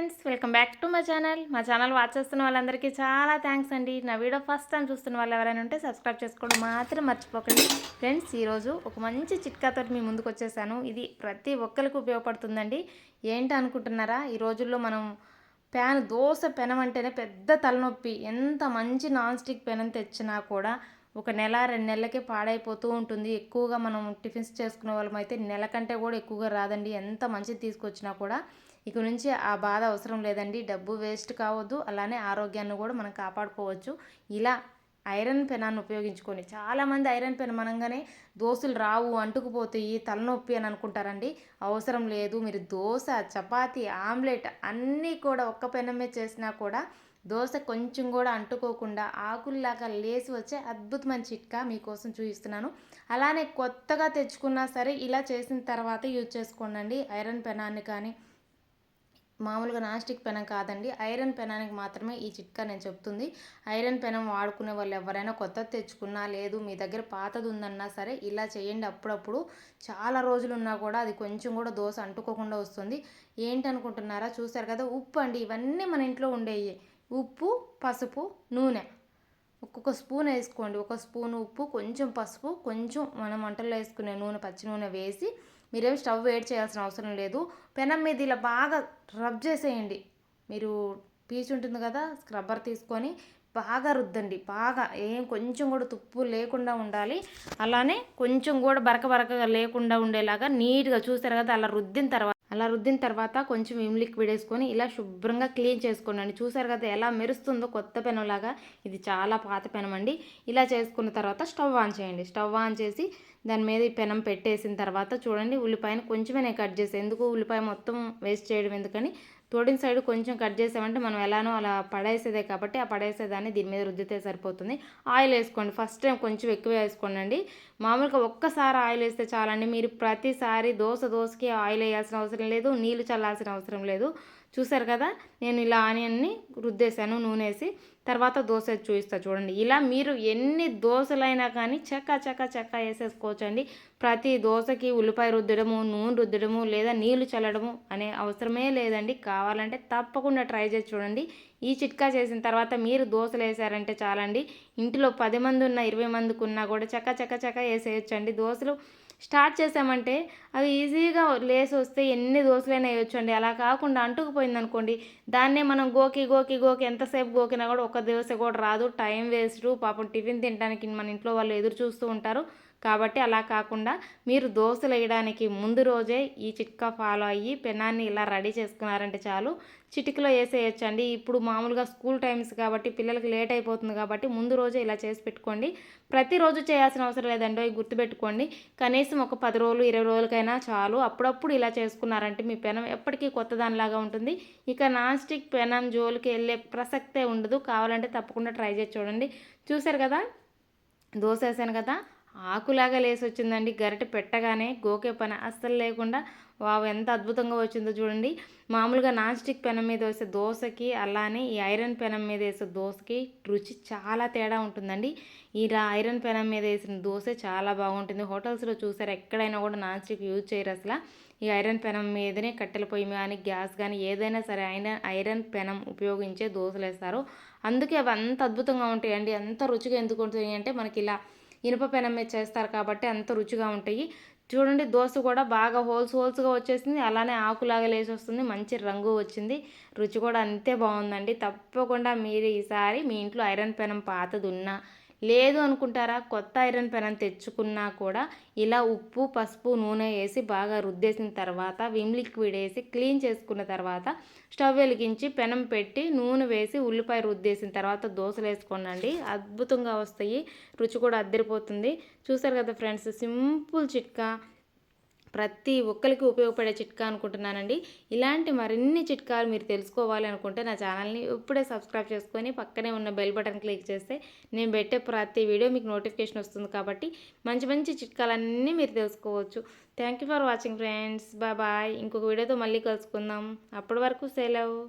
Friends welcome back to my channel. మా channel watch చేస్తున్న వాళ్ళందరికీ చాలా థ్యాంక్స్ అండి. నా వీడియో ఫస్ట్ టైం చూస్తున్న వాళ్ళు ఎవరైనా ఉంటే సబ్స్క్రైబ్ చేసుకోవడం మాత్రం మర్చిపోకండి. ఫ్రెండ్స్ ఈరోజు ఒక మంచి చిట్కాతో మీ ముందుకు వచ్చేసాను. ఇది ప్రతి ఒక్కరికి ఉపయోగపడుతుందండి. ఏంటి అనుకుంటున్నారా? ఈ రోజుల్లో మనం ప్యాన్ దోశ పెనం అంటేనే పెద్ద తలనొప్పి. ఎంత మంచి నాన్ స్టిక్ పెనం తెచ్చినా కూడా ఒక నెల రెండు నెలలకే పాడైపోతూ ఉంటుంది. ఎక్కువగా మనం టిఫిన్స్ చేసుకునే వాళ్ళం అయితే నెల కంటే కూడా ఎక్కువగా రాదండి. ఎంత మంచిది తీసుకొచ్చినా కూడా ఇక నుంచి ఆ బాధ అవసరం లేదండి. డబ్బు వేస్ట్ కావద్దు. అలానే ఆరోగ్యాన్ని కూడా మనం కాపాడుకోవచ్చు. ఇలా ఐరన్ పెనాన్ని ఉపయోగించుకొని చాలామంది ఐరన్ పెన్ మనంగానే దోశలు రావు అంటుకుపోతాయి తలనొప్పి అని అనుకుంటారండి. అవసరం లేదు. మీరు దోశ చపాతీ ఆమ్లెట్ అన్నీ కూడా ఒక్క పెనమే చేసినా కూడా దోశ కొంచెం కూడా అంటుకోకుండా ఆకుల్లాగా లేసి వచ్చే అద్భుతమైన చిట్కా మీకోసం చూపిస్తున్నాను. అలానే కొత్తగా తెచ్చుకున్నా సరే ఇలా చేసిన తర్వాత యూజ్ చేసుకోండి ఐరన్ పెనాన్ని కానీ మామూలుగా నాస్టిక్ పెనం కాదండి. ఐరన్ పెనానికి మాత్రమే ఈ చిట్కా నేను చెప్తుంది. ఐరన్ పెనం వాడుకునే వాళ్ళు ఎవరైనా కొత్త తెచ్చుకున్నా లేదు మీ దగ్గర పాతది ఉందన్నా సరే ఇలా చేయండి అప్పుడప్పుడు. చాలా రోజులు ఉన్నా కూడా అది కొంచెం కూడా దోశ అంటుకోకుండా వస్తుంది. ఏంటి అనుకుంటున్నారా చూసారు కదా ఉప్పు అండి. ఇవన్నీ మన ఇంట్లో ఉండేవి ఉప్పు పసుపు నూనె. ఒక్కొక్క స్పూన్ వేసుకోండి. ఒక స్పూన్ ఉప్పు కొంచెం పసుపు కొంచెం మనం వంటల్లో వేసుకునే నూనె పచ్చి నూనె వేసి మీరేం స్టవ్ వేడి చేయాల్సిన అవసరం లేదు. పెనం మీద ఇలా బాగా రబ్ చేసేయండి. మీరు పీచు ఉంటుంది కదా స్క్రబ్బర్ తీసుకొని బాగా రుద్దండి. బాగా ఏం కొంచెం కూడా తుప్పు లేకుండా ఉండాలి. అలానే కొంచెం కూడా బరక బరకగా లేకుండా ఉండేలాగా నీట్గా చూసారు కదా అలా రుద్దిన తర్వాత అలా రుద్దిన తర్వాత కొంచెం విమ్ లిక్విడ్ వేసుకొని ఇలా శుభ్రంగా క్లీన్ చేసుకోండి చూసారు కదా ఎలా మెరుస్తుందో కొత్త పెనంలాగా. ఇది చాలా పాత పెనం అండి ఇలా చేసుకున్న తర్వాత స్టవ్ ఆన్ చేయండి. స్టవ్ ఆన్ చేసి దాని మీద ఈ పెనం పెట్టేసిన తర్వాత చూడండి ఉల్లిపాయను కొంచెమే నేను కట్ చేసి ఎందుకు ఉల్లిపాయ మొత్తం వేస్ట్ చేయడం ఎందుకని తోడిన సైడ్ కొంచెం కట్ చేసామంటే మనం ఎలానో అలా పడేసేదే కాబట్టి ఆ పడేసేదాన్ని దీని మీద రుద్దితే సరిపోతుంది. ఆయిల్ వేసుకోండి. ఫస్ట్ టైం కొంచెం ఎక్కువ వేసుకోండి మామూలుగా ఒక్కసారి ఆయిల్ వేస్తే చాలండి. మీరు ప్రతిసారి దోశ దోశకి ఆయిల్ వేయాల్సిన అవసరం లేదు నీళ్ళు చల్లాల్సిన అవసరం లేదు. చూసారు కదా? నేను ఇలా ఆనియన్ని రుద్దేశాను నూనె వేసి. తర్వాత దోశ చూపిస్తా చూడండి. ఇలా మీరు ఎన్ని దోశలైనా కానీ చెక్క చెక్క చెక్క వేసేసుకోవచ్చు అండి ప్రతి దోశకి ఉల్లిపాయ రుద్దడము నూనె రుద్దడము లేదా నీళ్ళు చల్లడము అనే అవసరమే లేదండి. కావాలంటే తప్పకుండా ట్రై చేసి చూడండి. ఈ చిట్కా చేసిన తర్వాత మీరు దోశలు వేసారంటే చాలండి. ఇంటిలో పది మంది ఉన్న ఇరవై మందికి ఉన్నా కూడా చక్క చక్క చక్క వేసేయచ్చండి. దోశలు స్టార్ట్ చేసామంటే అవి ఈజీగా లేసి వస్తే ఎన్ని దోశలైనా వేయొచ్చు అండి అలా కాకుండా అంటుకుపోయింది అనుకోండి దాన్నే మనం గోకి గోకి గోకి ఎంతసేపు గోకినా కూడా ఒక దోశ కూడా రాదు. Time waste. పాపం టిఫిన్ తినడానికి మన ఇంట్లో వాళ్ళు ఎదురు చూస్తూ ఉంటారు. కాబట్టి అలా కాకుండా మీరు దోశలు వేయడానికి ముందు రోజే ఈ చిట్కా ఫాలో అయ్యి పెనాన్ని ఇలా రెడీ చేసుకున్నారంటే చాలు. చిటికలో వేసేయచ్చండి. ఇప్పుడు మామూలుగా స్కూల్ టైమ్స్ కాబట్టి పిల్లలకి లేట్ అయిపోతుంది కాబట్టి ముందు రోజే ఇలా చేసి పెట్టుకోండి. ప్రతిరోజు చేయాల్సిన అవసరం లేదండి. గుర్తుపెట్టుకోండి. కనీసం ఒక పది రోజులు ఇరవై రోజులకైనా చాలు. అప్పుడప్పుడు ఇలా చేసుకున్నారంటే మీ పెనం ఎప్పటికీ కొత్త దానిలాగా ఉంటుంది. ఇక నాన్ స్టిక్ పెనం జోలికి వెళ్ళే ప్రసక్తే ఉండదు. కావాలంటే తప్పకుండా ట్రై చేసి చూడండి. చూసారు కదా? దోశ వేసాను కదా? ఆకులాగా లేసి వచ్చిందండి గరిటె పెట్టగానే గోకే పని అస్సలు లేకుండా వావ్ ఎంత అద్భుతంగా వచ్చిందో చూడండి. మామూలుగా నాన్ స్టిక్ పెనం మీద వేసే దోశకి అలానే ఈ ఐరన్ పెనం మీద వేసే దోశకి రుచి చాలా తేడా ఉంటుందండి. ఈ ఐరన్ పెనం మీద వేసిన దోశ చాలా బాగుంటుంది. హోటల్స్లో చూసారు ఎక్కడైనా కూడా నాన్ స్టిక్ యూజ్ చేయరు అసలు. ఈ ఐరన్ పెనం మీదనే కట్టెల పొయ్యి కానీ గ్యాస్ కానీ ఏదైనా సరే ఐరన్ ఐరన్ పెనం ఉపయోగించే దోశలు వేస్తారు అందుకే అవి అంత అద్భుతంగా ఉంటాయండి. అంత రుచిగా ఎందుకు ఉంటాయి అంటే మనకి ఇలా ఇనుప పెనం మీద చేస్తారు కాబట్టి అంత రుచిగా ఉంటాయి. చూడండి దోశ కూడా బాగా హోల్స్ హోల్స్గా వచ్చేసింది. అలానే ఆకులాగా లేచి వస్తుంది మంచి రంగు వచ్చింది. రుచి కూడా అంతే బాగుందండి. తప్పకుండా మీరు ఈసారి మీ ఇంట్లో ఐరన్ పెనం పాతది ఉన్నా లేదు అనుకుంటారా? కొత్త ఐరన్ పెనం తెచ్చుకున్నా కూడా ఇలా ఉప్పు పసుపు నూనె వేసి బాగా రుద్దేసిన తర్వాత విమ్ లిక్విడ్ వేసి క్లీన్ చేసుకున్న తర్వాత స్టవ్ వెలిగించి పెనం పెట్టి నూనె వేసి ఉల్లిపాయ రుద్దేసిన తర్వాత దోశలు వేసుకోండి అద్భుతంగా వస్తాయి. రుచి కూడా అద్దరిపోతుంది. చూసారు కదా ఫ్రెండ్స్ సింపుల్ చిట్కా. ప్రతి ఒక్కరికి ఉపయోగపడే చిట్కా అనుకుంటున్నానండి. ఇలాంటి మరిన్ని చిట్కాలు మీరు తెలుసుకోవాలి అనుకుంటే నా ఛానల్ని ఇప్పుడే సబ్స్క్రైబ్ చేసుకొని పక్కనే ఉన్న బెల్ బటన్ క్లిక్ చేస్తే నేను పెట్టే ప్రతి వీడియో మీకు నోటిఫికేషన్ వస్తుంది కాబట్టి మంచి మంచి చిట్కాలన్నీ మీరు తెలుసుకోవచ్చు. Thank you for watching friends bye bye ఇంకొక వీడియోతో మళ్ళీ కలుసుకుందాం. అప్పటి వరకు సెలవు.